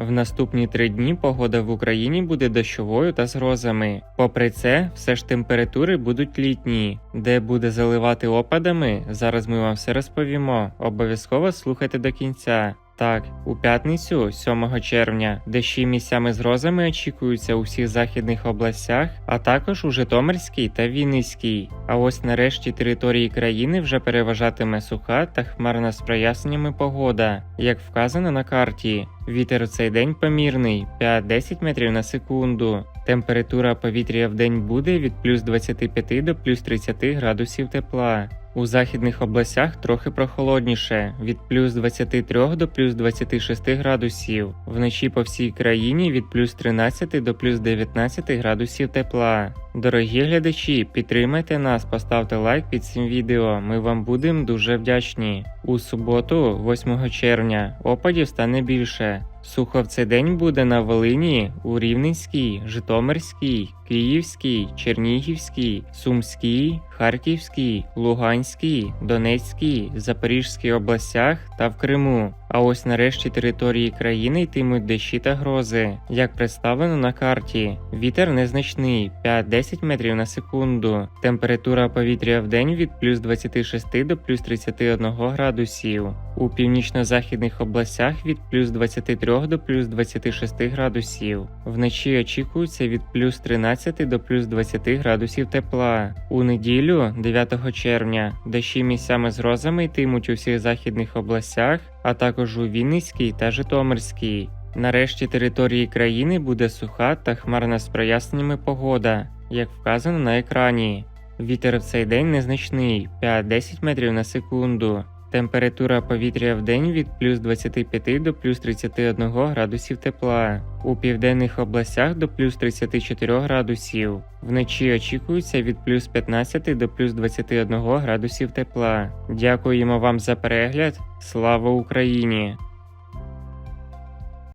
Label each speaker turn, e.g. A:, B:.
A: В наступні три дні погода в Україні буде дощовою та з грозами. Попри це, все ж температури будуть літні. Де буде заливати опадами, зараз ми вам все розповімо. Обов'язково слухайте до кінця. Так, у п'ятницю, 7 червня, дощі місцями з грозами очікуються у всіх західних областях, а також у Житомирській та Вінницькій. А ось нарешті території країни вже переважатиме суха та хмарна з проясненнями погода, як вказано на карті. Вітер у цей день помірний 5-10 метрів на секунду. Температура повітря в день буде від плюс 25 до плюс 30 градусів тепла. У західних областях трохи прохолодніше від плюс 23 до плюс 26 градусів. Вночі по всій країні від плюс 13 до плюс 19 градусів тепла. Дорогі глядачі, підтримайте нас, поставте лайк під цим відео. Ми вам будемо дуже вдячні. У суботу, 8 червня, опадів стане більше. Сухо в цей день буде на Волині, у Рівненській, Житомирській, Київській, Чернігівській, Сумській, Харківській, Луганській, Донецькій, Запорізькій областях та в Криму. А ось нарешті території країни йтимуть дощі та грози, як представлено на карті. Вітер незначний 5-10 метрів на секунду. Температура повітря в день від плюс 26 до плюс 31 градусів. У північно-західних областях від плюс 23 до плюс 26 градусів. Вночі очікується від плюс 13 до плюс 20 градусів тепла. У неділю, 9 червня, дощі місцями з грозами йтимуть у всіх західних областях, а також у Вінницькій та Житомирській. Нарешті території країни буде суха та хмарна з проясненнями погода, як вказано на екрані. Вітер в цей день незначний 5-10 метрів на секунду. Температура повітря в день від плюс 25 до плюс 31 градусів тепла. У південних областях до плюс 34 градусів. Вночі очікується від плюс 15 до плюс 21 градусів тепла. Дякуємо вам за перегляд. Слава Україні!